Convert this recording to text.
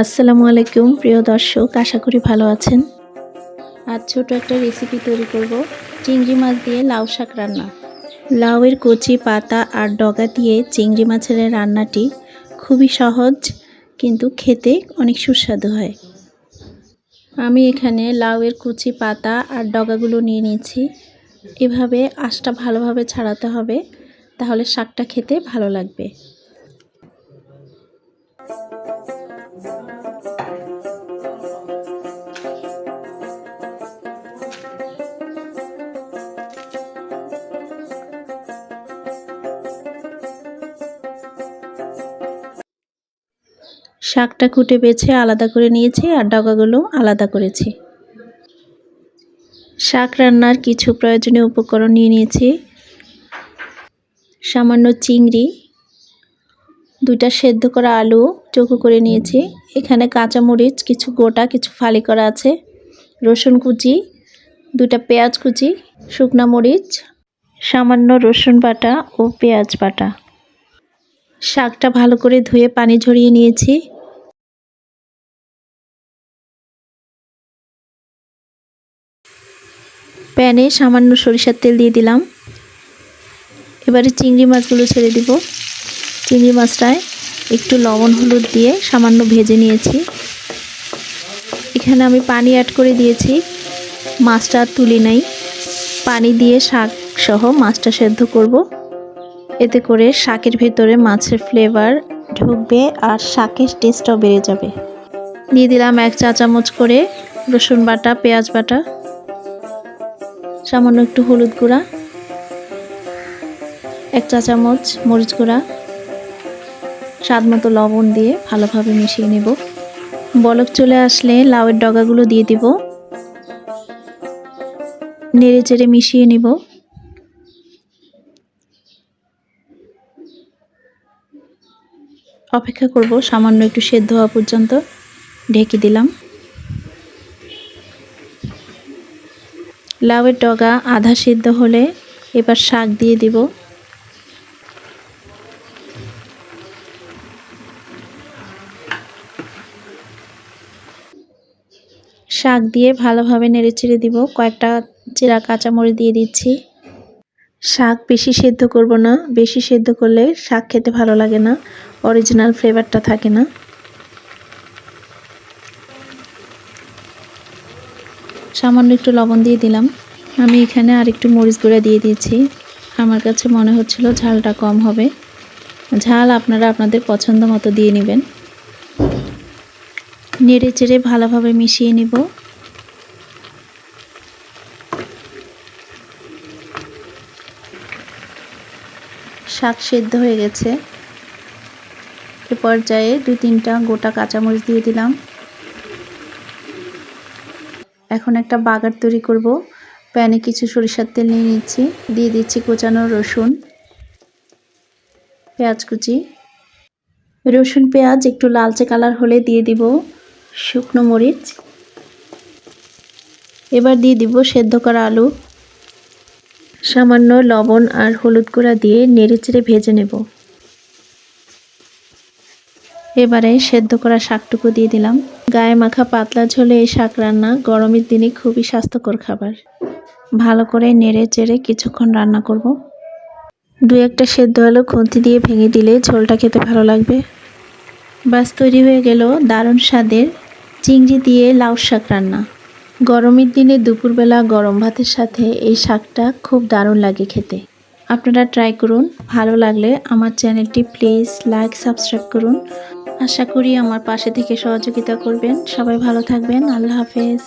আসসালামু আলাইকুম, প্রিয় দর্শক, আশা করি ভালো আছেন। আজ ছোট একটা রেসিপি তৈরি করব, চিংড়ি মাছ দিয়ে লাউ শাক রান্না। লাউয়ের কচি, পাতা আর ডগা দিয়ে চিংড়ি মাছের রান্নাটি খুবই সহজ, কিন্তু খেতে অনেক সুস্বাদু হয়। আমি এখানে লাউয়ের কচি, পাতা আর ডগাগুলো নিয়ে নিয়েছি। এভাবে আঁশটা ভালোভাবে ছাড়াতে হবে, তাহলে শাকটা খেতে ভালো লাগবে। শাকটা কুটে বেছে আলাদা করে নিয়েছি আর ডগাগুলো আলাদা করেছি। শাক রান্নার কিছু প্রয়োজনীয় উপকরণ নিয়ে নিয়েছি। সামান্য চিংড়ি, দুইটা সেদ্ধ করা আলু চৌকো করে নিয়েছি। এখানে কাঁচামরিচ, কিছু গোটা, কিছু ফালি করা আছে। রসুন কুচি দুটা পেঁয়াজ কুচি, শুকনা মরিচ, সামান্য রসুন বাটা ও পেঁয়াজ বাটা। শাকটা ভালো করে ধুয়ে পানি ঝরিয়ে নিয়েছি। প্যানে সামান্য সরিষার তেল দিয়ে দিলাম। এবারে চিংড়ি মাছগুলো ছেড়ে দিব। চিংড়ি মাছটায় একটু লবণ হলুদ দিয়ে সামান্য ভেজে নিয়েছি। এখানে আমি পানি অ্যাড করে দিয়েছি। মাছটা তুলি নাই। পানি দিয়ে শাক সহ মাছটা সেদ্ধ করব। এতে করে শাকের ভেতরে মাছের ফ্লেভার ঢুকবে আর শাকের টেস্টটাও বেড়ে যাবে। দিয়ে দিলাম এক চা চামচ করে রসুন বাটা, পেঁয়াজ বাটা। সামান্য একটু হলুদ গুঁড়া, এক চা চামচ মরিচ গুঁড়া, স্বাদ মতো লবণ দিয়ে ভালোভাবে মিশিয়ে নেব। বলক চলে আসলে লাউয়ের ডগাগুলো দিয়ে দিব। নেড়ে চেড়ে মিশিয়ে নিব। অপেক্ষা করব সামান্য একটু সেদ্ধ হওয়া পর্যন্ত ঢেকে দিলাম। লাউয়ের ডগা আধা সিদ্ধ হলে এবার শাক দিয়ে দিব। শাক দিয়ে ভালোভাবে নেড়েচেড়ে দিব। কয়েকটা চিরা কাঁচামরিচ দিয়ে দিচ্ছি। শাক বেশি সেদ্ধ করব না। বেশি সেদ্ধ করলে শাক খেতে ভালো লাগে না। অরিজিনাল ফ্লেভারটা থাকে না। সামান্য একটু লবণ দিয়ে দিলাম। আমি এখানে আর একটু মরিচ গুঁড়া দিয়ে দিয়েছি। আমার কাছে মনে হচ্ছিল ঝালটা কম হবে। ঝাল আপনারা আপনাদের পছন্দ মতো দিয়ে নেবেন। নেড়ে চেড়ে ভালোভাবে মিশিয়ে নিব। শাক সেদ্ধ হয়ে গেছে। এ পর্যায়ে দু তিনটা গোটা কাঁচামরিচ দিয়ে দিলাম। এখন একটা বাগার তৈরি করব। প্যানে কিছু সরিষার তেল নিয়ে নিচ্ছি। দিয়ে দিচ্ছি কোচানো রসুন, পেঁয়াজ কুচি। রসুন, পেঁয়াজ একটু লালচে কালার হলে দিয়ে দিব শুকনো মরিচ। এবার দিয়ে দিব সেদ্ধ করা আলু। সামান্য লবণ আর হলুদ গুঁড়া দিয়ে নেড়েচেড়ে ভেজে নেব। এবারে সেদ্ধ করা শাকটুকু দিয়ে দিলাম। গায়ে মাখা পাতলা ঝোলে এই শাক রান্না গরমের দিনে খুবই স্বাস্থ্যকর খাবার। ভালো করে নেড়ে চেড়ে কিছুক্ষণ রান্না করব। দু একটা সেদ্ধ আলু খুঁতি দিয়ে ভেঙে দিলে ঝোলটা খেতে ভালো লাগবে। বাস তৈরি হয়ে গেল দারুণ স্বাদের চিংড়ি দিয়ে লাউ শাক রান্না। গরমের দিনে দুপুরবেলা গরম ভাতের সাথে এই শাকটা খুব দারুণ লাগে খেতে। আপনারা ট্রাই করুন। ভালো লাগলে আমার চ্যানেলটি প্লিজ লাইক, সাবস্ক্রাইব করুন। আশা করি আমার পাশে থেকে সহযোগিতা করবেন। সবাই ভালো থাকবেন। আল্লাহ হাফেজ।